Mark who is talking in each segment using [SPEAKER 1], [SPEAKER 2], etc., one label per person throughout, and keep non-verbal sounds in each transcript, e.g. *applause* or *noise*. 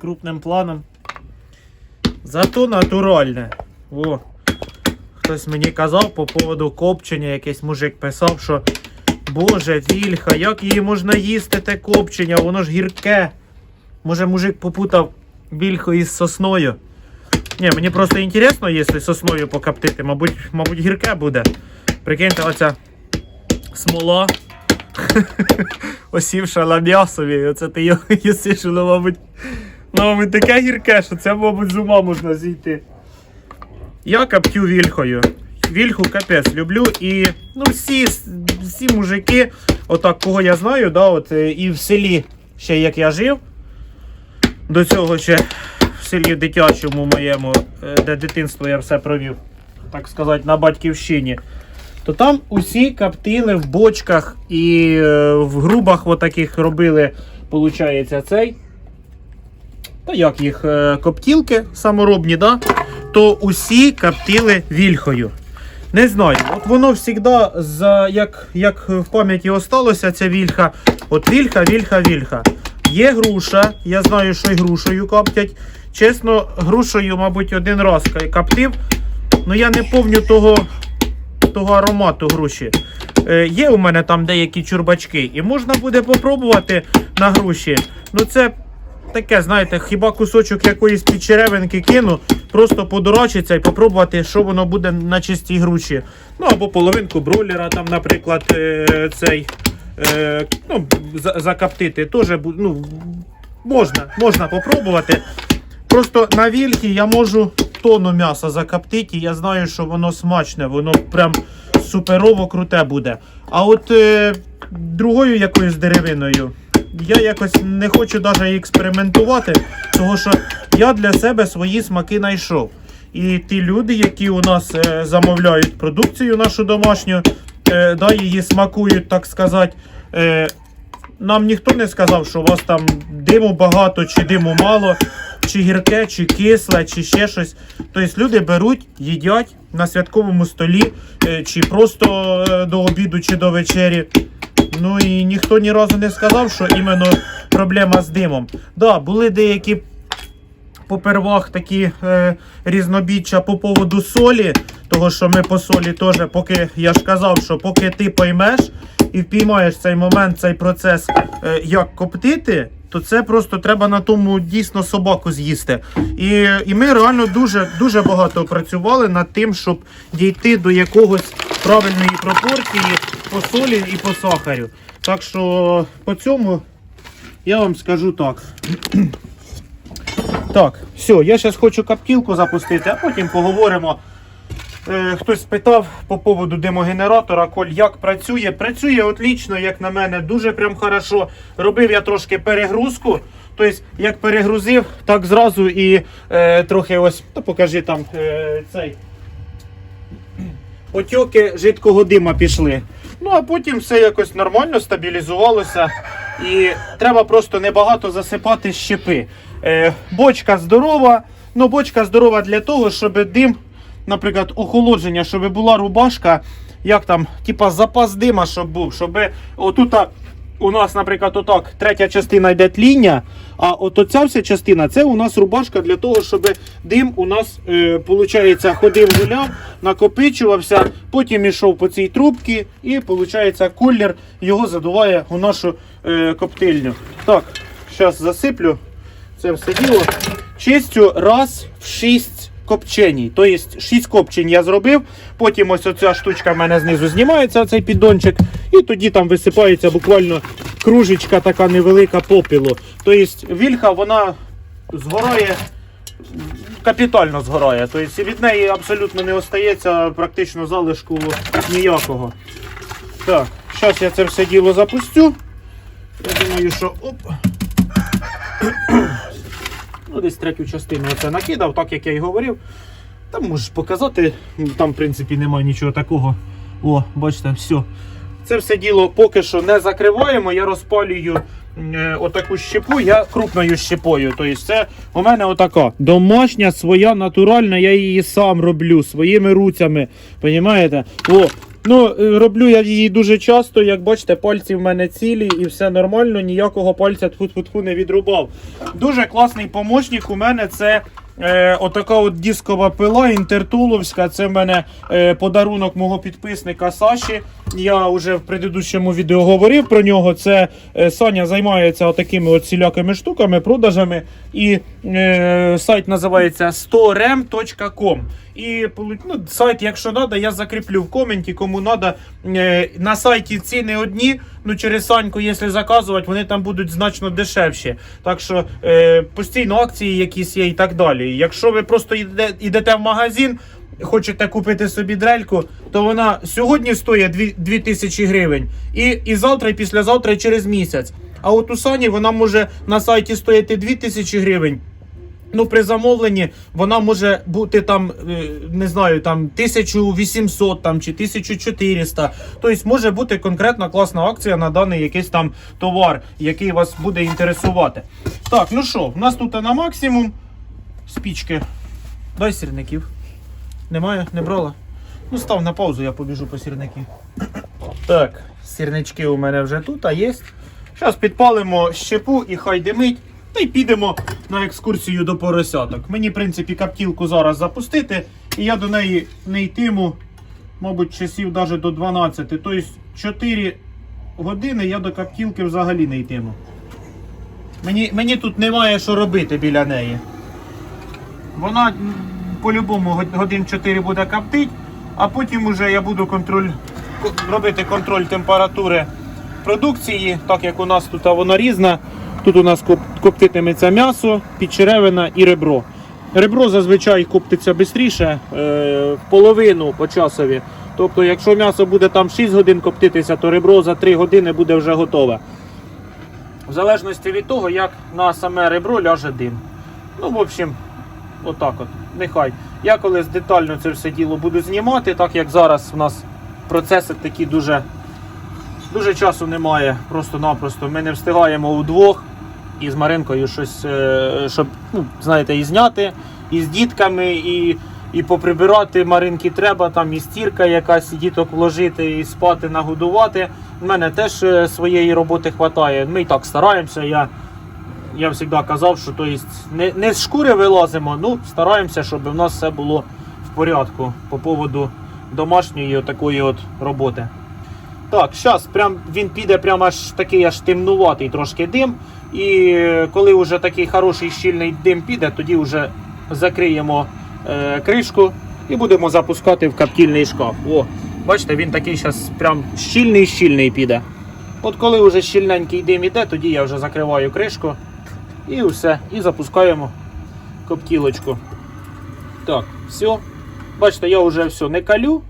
[SPEAKER 1] крупним планом. Зато натуральне. О. Хтось мені казав по поводу копчення, якийсь мужик писав, що Боже, вільха, як її можна їсти, те копчення, воно ж гірке. Може, мужик попутав вільху із сосною. Ні, мені просто інтересно, якщо сосною покоптити, мабуть, мабуть, гірке буде. Прикиньте, оця смола. *laughs* Осівша на м'ясові, оце ти його *laughs* їсиш, воно, мабуть, ну, мабуть, таке гірке, що це, мабуть, з ума можна зійти. Я коптю вільхою. Вільху капець люблю і ну, всі, всі мужики, отак, кого я знаю, да, от, е, і в селі, ще як я жив, до цього ще в селі дитячому моєму, е, де дитинство я все провів, так сказати, на батьківщині, то там усі коптили в бочках і е, в грубах отаких робили, виходить, цей. Та як їх е, коптілки саморобні, да? то усі коптили вільхою. Не знаю, от воно завжди, за, як, як в пам'яті осталося ця вільха, от вільха, вільха, вільха. Є груша, я знаю, що й грушею коптять. Чесно, грушею, мабуть, один раз коптив, але я не пам'ятаю того, того аромату груші. Е, є у мене там деякі чурбачки, і можна буде попробувати на груші. Ну це таке, знаєте, хіба кусочок якоїсь підчеревинки кину, просто подорочиться і попробувати, що воно буде на чистій груші. Ну або половинку бройлера, там, наприклад, е, цей е, ну, за- закоптити. Теж ну, можна, можна попробувати. Просто на вільхі я можу тонну м'яса закоптити, і я знаю, що воно смачне, воно прям суперово круте буде. А от е, другою якоюсь деревиною я якось не хочу навіть експериментувати, тому що я для себе свої смаки знайшов. І ті люди, які у нас е, замовляють продукцію нашу домашню, е, да, її смакують, так сказати. Е, нам ніхто не сказав, що у вас там диму багато, чи диму мало, чи гірке, чи кисле, чи ще щось. Тобто люди беруть, їдять на святковому столі, е, чи просто е, до обіду, чи до вечері. Ну і ніхто ні разу не сказав, що іменно проблема з димом. Да, були деякі попервах такі е, різнобіччя по поводу солі. Того, що ми по солі теж, поки я ж казав, що поки ти поймеш і впіймаєш цей момент, цей процес, е, як коптити, то це просто треба на тому дійсно собаку з'їсти. І, і ми реально дуже, дуже багато працювали над тим, щоб дійти до якогось правильної пропорції по солі і по сахарю. Так що по цьому я вам скажу так. *clears throat* Так, все, я зараз хочу каптілку запустити, а потім поговоримо. Е, хтось спитав по поводу димогенератора, Коль, як працює. Працює отлично, як на мене, дуже прям хорошо. Робив я трошки перегрузку. Тобто, як перегрузив, так зразу і е, трохи ось, то покажи там е, цей. Потьоки жидкого дима пішли. Ну а потім все якось нормально стабілізувалося. І треба просто небагато засипати щепи. Е, бочка здорова. Ну, бочка здорова для того, щоб дим, наприклад, охолодження, щоб була рубашка, як там, типа запас дима, щоб був, щоб отут у нас, наприклад, отак третя частина йде тління, а от оця вся частина це у нас рубашка для того, щоб дим у нас, е, ходив гуляв, накопичувався, потім ішов по цій трубці і, виходить, колір його задуває у нашу е, коптильню. Так, зараз засиплю це все діло. Чистю раз в 6 копченій. Тобто 6 копчень я зробив. Потім ось оця штучка в мене знизу знімається, цей піддончик, і тоді там висипається буквально кружечка така невелика попілу. Тобто вільха вона згорає. Капітально згорає, тобто від неї абсолютно не остається практично залишку ніякого. Так, зараз я це все діло запустю. Я думаю, що оп. Ну, десь третю частину оце накидав, так як я і говорив. Там можеш показати, там, в принципі, немає нічого такого. О, бачите, все. Це все діло поки що не закриваємо. Я розпалюю е, отаку щепу, я крупною щепою. Тобто це у мене отака домашня, своя, натуральна, я її сам роблю своїми руцями. Понімаєте? О, Ну, е, роблю я її дуже часто, як бачите, пальці в мене цілі і все нормально, ніякого пальця тфу-тфу-тфу не відрубав. Дуже класний помощник у мене це. Е, отака от дискова пила інтертуловська. Це в мене е, подарунок мого підписника Саші. Я вже в предыдущому відео говорив про нього. Це е, Саня займається отакими от штуками, продажами. І е, сайт називається 100rem.com. І ну, сайт, якщо треба, я закріплю в коменті, кому треба. Е, на сайті ціни одні. Ну, через Саньку, якщо заказувати, вони там будуть значно дешевші. Так що е, постійно акції якісь є і так далі. Якщо ви просто йде, йдете в магазин, хочете купити собі дрельку, то вона сьогодні стоїть 2000 гривень. І, і завтра, і післязавтра, і через місяць. А от у Сані вона може на сайті стояти 2000 гривень. Ну, при замовленні вона може бути там, е, не знаю, там 1800 там, чи 1400. Тобто може бути конкретна класна акція на даний якийсь там товар, який вас буде інтересувати. Так, ну що, в нас тут на максимум спічки. Дай сірників. Немає, не брала. Ну, став на паузу, я побіжу по сірники. *coughs* Так, сірнички у мене вже тут, а є. Зараз підпалимо щепу і хай димить. Та й підемо на екскурсію до поросяток. Мені, в принципі, каптілку зараз запустити, і я до неї не йтиму, мабуть, часів навіть до 12. Тобто 4 години я до каптілки взагалі не йтиму. Мені, мені тут немає що робити біля неї. Вона по-любому годин 4 буде коптить, а потім уже я буду контроль, робити контроль температури продукції, так як у нас тут вона різна. Тут у нас коптитиметься м'ясо, підчеревина і ребро. Ребро зазвичай коптиться швидше, е, в половину по часові. Тобто, якщо м'ясо буде там 6 годин коптитися, то ребро за 3 години буде вже готове. В залежності від того, як на саме ребро ляже дим. Ну, в общем, отак от. Нехай. Я колись детально це все діло буду знімати, так як зараз у нас процеси такі дуже, дуже часу немає. Просто-напросто. Ми не встигаємо удвох і з Маринкою щось, е, щоб, ну, знаєте, і зняти, і з дітками, і, і поприбирати Маринки треба, там і стірка якась, і діток вложити, і спати, нагодувати. У мене теж е, своєї роботи вистачає. Ми і так стараємося. Я я завжди казав, що то есть, не, не з шкури вилазимо, ну стараємося, щоб в нас все було в порядку по поводу домашньої такої от роботи. Так, зараз прям він піде прямо аж такий аж темнуватий трошки дим. І коли вже такий хороший щільний дим піде, тоді вже закриємо е, кришку і будемо запускати в коптільний шкаф. О, бачите, він такий зараз прям щільний-щільний піде. От коли вже щільненький дим іде, тоді я вже закриваю кришку і все. І запускаємо коптілочку. Так, все. Бачите, я вже все не калю,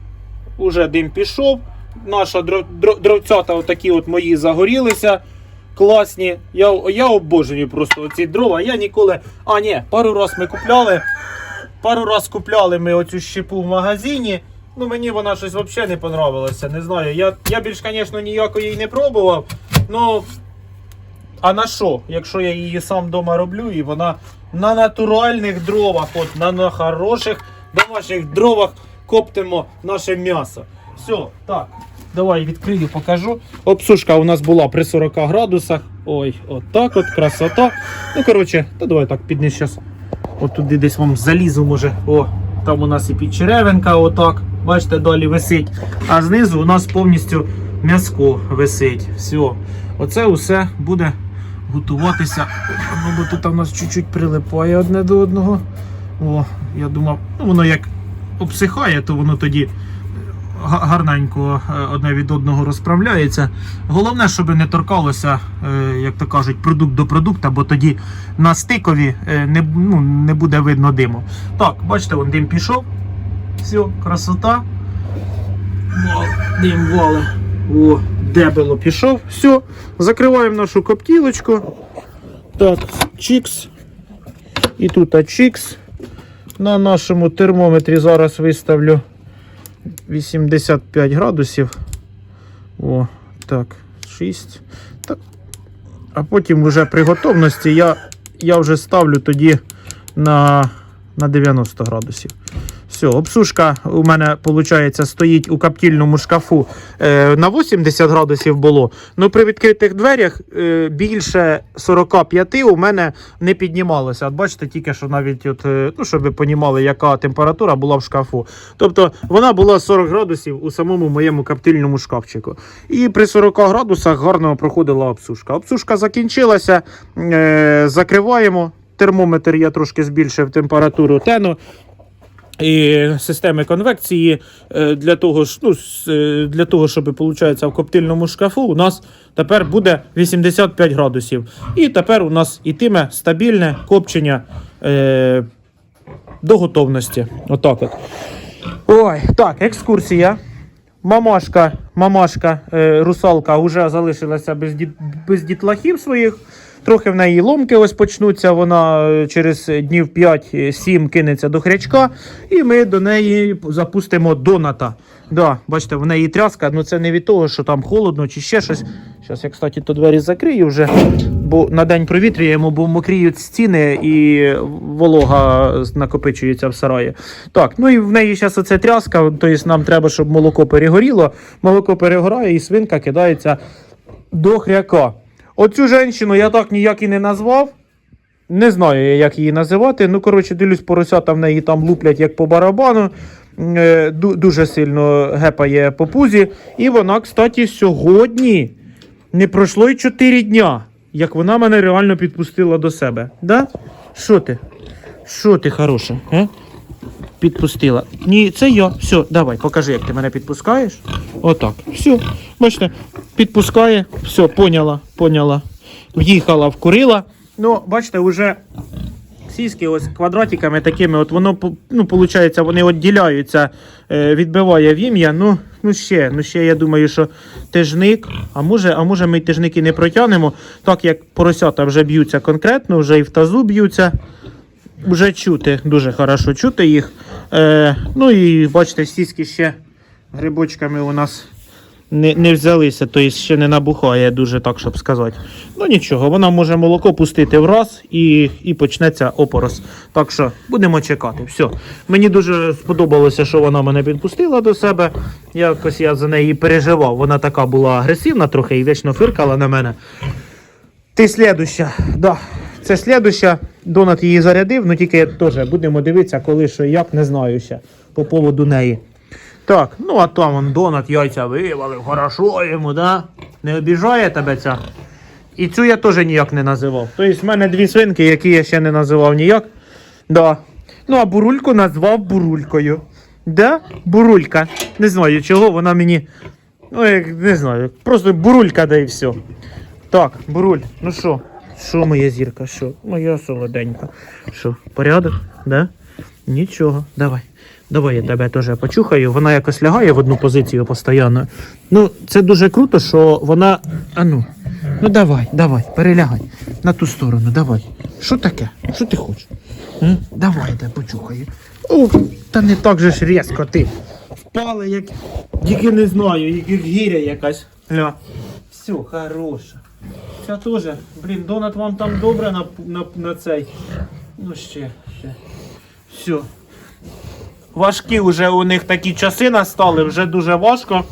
[SPEAKER 1] вже дим пішов. Наша дро- дро- дровцята отакі от мої загорілися. Класні. Я, я обожнюю просто ці дрова. Я ніколи. А, ні, пару раз ми купляли. Пару раз купляли ми оцю щепу в магазині. Ну мені вона щось взагалі не понравилася. Не знаю. Я, я більш, звісно, ніякої не пробував. Ну. А на що, якщо я її сам вдома роблю, і вона на натуральних дровах, от на, на хороших домашніх дровах коптимо наше м'ясо. Все, так. Давай відкрию, покажу. Обсушка у нас була при 40 градусах. Ой, от так от, красота. Ну, коротше, та давай так підніс зараз. От туди десь вам залізу може. О, там у нас і підчеревинка, отак. Бачите, далі висить. А знизу у нас повністю м'яско висить. Все. Оце усе буде готуватися. Ну, бо тут у нас чуть-чуть прилипає одне до одного. О, я думав, ну воно як обсихає, то воно тоді гарненько е, одне від одного розправляється. Головне, щоб не торкалося, е, як то кажуть, продукт до продукта, бо тоді на стикові е, не, ну, не буде видно диму. Так, бачите, вон дим пішов. Все, красота. Дим вали. О, дебело пішов. Все, закриваємо нашу коптілочку. Так, чікс. І тут чікс. На нашому термометрі зараз виставлю 85 градусів. О, так, 6. Так. А потім вже при готовності я, я вже ставлю тоді на, на 90 градусів. Все, обсушка у мене, виходить, стоїть у каптільному шкафу е, на 80 градусів було. Ну при відкритих дверях е, більше 45 у мене не піднімалося. От бачите, тільки що навіть, от, е, ну, щоб ви понімали, яка температура була в шкафу. Тобто вона була 40 градусів у самому моєму каптильному шкафчику. І при 40 градусах гарно проходила обсушка. Обсушка закінчилася, е, закриваємо. Термометр я трошки збільшив температуру тену і системи конвекції е, для того, ну, е, для того, щоб виходить, в коптильному шкафу у нас тепер буде 85 градусів. І тепер у нас ітиме стабільне копчення е, до готовності. Отак от. Ой, так, екскурсія. Мамашка, мамашка, е, русалка вже залишилася без, діт, без дітлахів своїх. Трохи в неї ломки ось почнуться. Вона е, через днів 5-7 кинеться до хрячка, і ми до неї запустимо доната. Да, бачите, в неї тряска, ну це не від того, що там холодно чи ще щось. Зараз я, кстати, то двері закрию вже, бо на день провітрюємо, бо мокріють стіни і волога накопичується в сараї. Так, ну і в неї зараз оце тряска, тобто нам треба, щоб молоко перегоріло. Молоко перегорає і свинка кидається до хряка. Оцю жінку я так ніяк і не назвав. Не знаю, як її називати. Ну, коротше, дивлюсь, поросята в неї там луплять як по барабану. Е, Дуже сильно гепає по пузі. І вона, кстати, сьогодні не пройшло й 4 дня, як вона мене реально підпустила до себе. Да? Ти? Що ти хороша? Е? Підпустила. Ні, це я. Все, давай, покажи, як ти мене підпускаєш. Отак. Все. Бачите, підпускає. Все, поняла, поняла. В'їхала, вкурила. Ну, бачите, вже сіськи ось квадратиками такими, от воно ну, виходить, вони відділяються, е, відбиває вім'я. Ну, ну ще, ну ще я думаю, що тижник, а може, а може ми тижники не протягнемо, так як поросята вже б'ються конкретно, вже і в тазу б'ються. Вже чути, дуже хорошо чути їх. Е, ну і бачите, сіськи ще грибочками у нас не, не взялися, тобто ще не набухає дуже так, щоб сказати. Ну нічого, вона може молоко пустити в раз і, і почнеться опорос. Так що будемо чекати. Все. Мені дуже сподобалося, що вона мене підпустила до себе. Якось я за неї переживав. Вона така була агресивна трохи і вічно фиркала на мене. Ти слідуща. Да. Це слідуща. Донат її зарядив, ну тільки теж будемо дивитися, коли що як, не знаю ще по поводу неї. Так, ну а там он Донат яйця вивалив, хорошо йому, да? Не обіжає тебе ця? І цю я теж ніяк не називав. Тобто в мене дві свинки, які я ще не називав ніяк. Да. Ну, а бурульку назвав бурулькою. Да? Бурулька. Не знаю, чого вона мені. Ну, як не знаю. Просто бурулька да і все. Так, буруль, ну що? Що моя зірка? Що? Моя солоденька. Що, порядок? Да? Нічого, давай. Давай я тебе теж почухаю. Вона якось лягає в одну позицію постійно. Ну, це дуже круто, що вона. А ну, давай, давай, перелягай. На ту сторону, давай. Що таке? Що ти хочеш? М? Давай я тебе почухаю. Ух, та не так же ж різко ти. Впала, як. Тільки не знаю, як гіря якась. Ля. Все, хороша. Ця теж. Блін, донат вам там добре на, на, на цей. Ну ще, ще. Все. Важкі вже у них такі часи настали, вже дуже важко.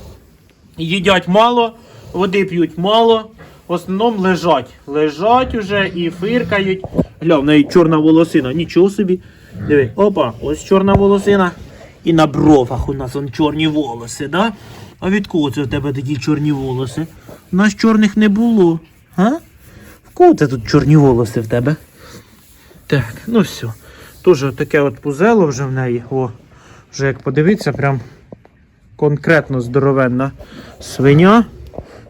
[SPEAKER 1] Їдять мало, води п'ють мало. В основному лежать. Лежать уже і фиркають. Гля, в неї чорна волосина. Нічого собі. Диви, опа, ось чорна волосина. І на бровах у нас он чорні волоси, да? А від кого це у тебе такі чорні волоси? У нас чорних не було. А? В кого це тут чорні волоси в тебе? Так, ну все. Тоже таке от пузело вже в неї. О, вже як подивитися, прям конкретно здоровенна свиня.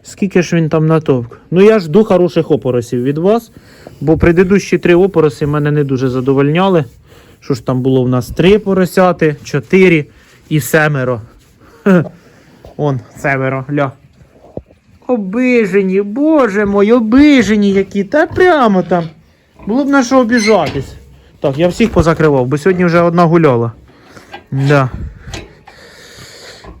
[SPEAKER 1] Скільки ж він там натовк? Ну я жду хороших опоросів від вас, бо предыдущі три опороси мене не дуже задовольняли. Що ж там було в нас? Три поросяти, чотири і семеро. Он, семеро, ля. Обижені, боже мой, обижені які. Та прямо там. Було б на що обіжатись. Так, я всіх позакривав, бо сьогодні вже одна гуляла. Да.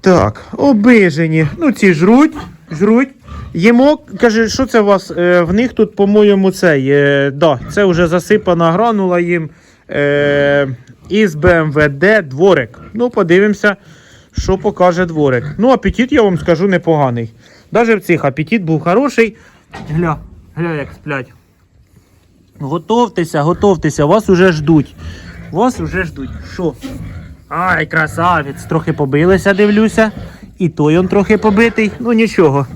[SPEAKER 1] Так, обижені. Ну, ці жруть, жруть. Їмо, каже, що це у вас? Е, в них тут, по-моєму, цей. Е, да, це вже засипана гранула їм. Е, із D дворик. Ну, подивимося, що покаже дворик. Ну, апетит, я вам скажу, непоганий. Навіть в цих апетит був хороший. Гля, гля, як сплять. Готовтеся, готовтеся, вас уже ждуть. Вас уже ждуть. Що? Ай, красавець, трохи побилися, дивлюся. І той он трохи побитий. Ну нічого,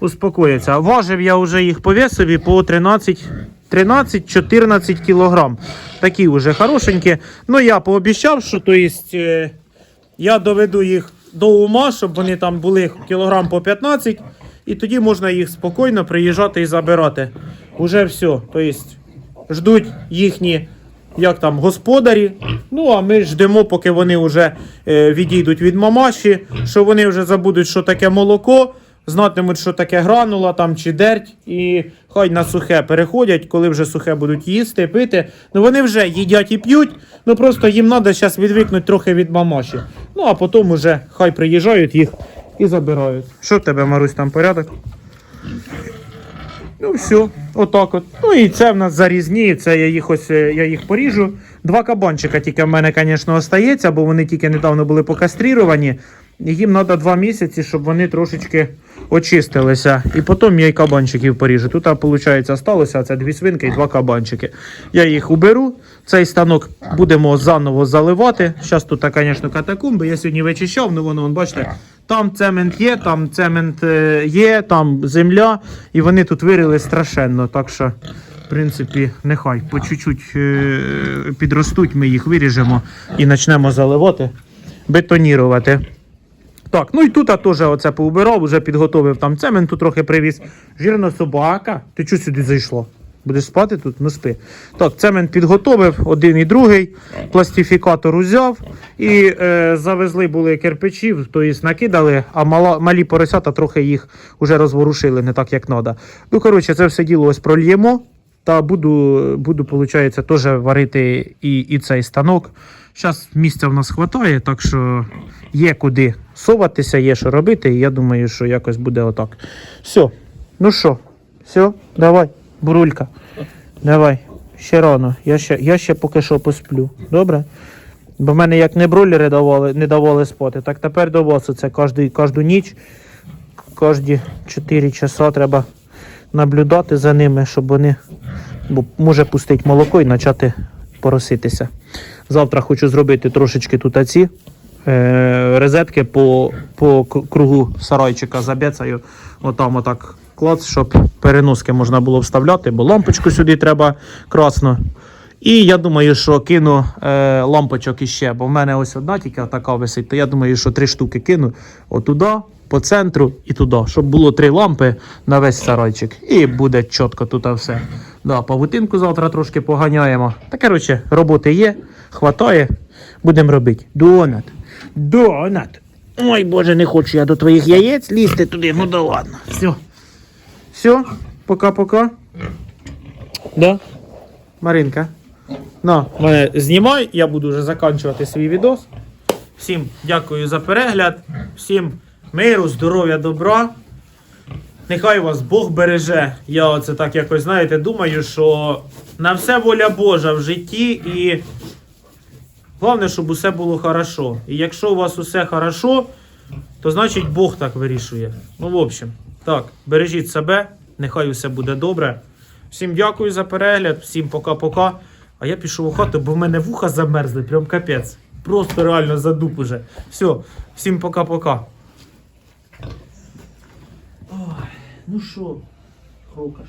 [SPEAKER 1] успокоїться. Важив я вже їх по весові по 13. 13-14 кілограм. Такі вже хорошенькі. Ну я пообіцяв, що то е, я доведу їх до ума, щоб вони там були кілограм по 15, і тоді можна їх спокійно приїжджати і забирати. Уже все. Тобто ждуть їхні як там, господарі. Ну, а ми ждемо, поки вони вже е, відійдуть від мамаші, що вони вже забудуть, що таке молоко, знатимуть, що таке гранула там чи дерть, і хай на сухе переходять, коли вже сухе будуть їсти, пити. Ну вони вже їдять і п'ють, ну просто їм треба зараз відвикнути трохи від мамаші. Ну, а потім уже хай приїжджають їх і забирають. Що в тебе, Марусь, там порядок? Ну, все, отак от. Ну і це в нас зарізні, це я їх ось е, я їх поріжу. Два кабанчика тільки в мене, звісно, остається, бо вони тільки недавно були покастріровані. Їм треба два місяці, щоб вони трошечки очистилися. І потім я й кабанчиків поріжу. Тут, виходить, сталося це дві свинки і два кабанчики. Я їх уберу. Цей станок будемо заново заливати. Зараз тут, звісно, катакумби. Я сьогодні вичищав, ну воно, вон, бачите, там цемент є, там цемент е, є, там земля, і вони тут вирили страшенно. Так що, в принципі, нехай по чуть-чуть е, підростуть, ми їх виріжемо і почнемо заливати, бетонірувати. Так, ну і тут я теж оце поубирав, вже підготовив там цементу трохи привіз. Жирна собака. Ти чого сюди зайшла? Будеш спати тут? Ну спи. Так, цемент підготовив, один і другий. Пластифікатор узяв і е, завезли були кирпичів, тобто накидали, а мала, малі поросята трохи їх вже розворушили, не так як треба. Ну, коротше, це все діло ось прольємо. Та буду, буду виходить, теж варити і, і цей станок. Зараз місця в нас вистачає, так що є куди соватися, є що робити, і я думаю, що якось буде отак. Все. Ну що, все, давай, бурулька. Давай. Ще рано. Я ще, я ще поки що посплю. Добре? Бо в мене як не бройлери давали, не давали спати, так тепер до вас кожну, кожну ніч, кожні 4 часа треба наблюдати за ними, щоб вони бо може пустити молоко і почати пороситися. Завтра хочу зробити трошечки тут оці розетки по, по кругу сарайчика забецаю. Отам отак клац, щоб переноски можна було вставляти, бо лампочку сюди треба красно. І я думаю, що кину е, лампочок іще, бо в мене ось одна тільки така висить, то я думаю, що три штуки кину отуди, по центру і туди, щоб було три лампи на весь сарайчик. І буде чітко тут все. Да, павутинку завтра трошки поганяємо. Та коротше, роботи є, хватає, будемо робити. Донат. Донат. Ой, Боже, не хочу я до твоїх яєць лізти туди, ну да ладно. Все. Все, пока-пока. Да? Маринка. На, мене знімай, я буду вже закінчувати свій відос. Всім дякую за перегляд, всім миру, здоров'я, добра. Нехай вас Бог береже. Я оце так якось, знаєте, думаю, що на все воля Божа в житті і головне, щоб усе було хорошо. І якщо у вас усе хорошо, то значить Бог так вирішує. Ну, в общем, так, бережіть себе, нехай усе буде добре. Всім дякую за перегляд, всім пока-пока. А я пішов у хату, бо в мене вуха замерзли, прям капець. Просто реально задуп уже. Все, всім пока-пока. Ой, ну що, хрукаш?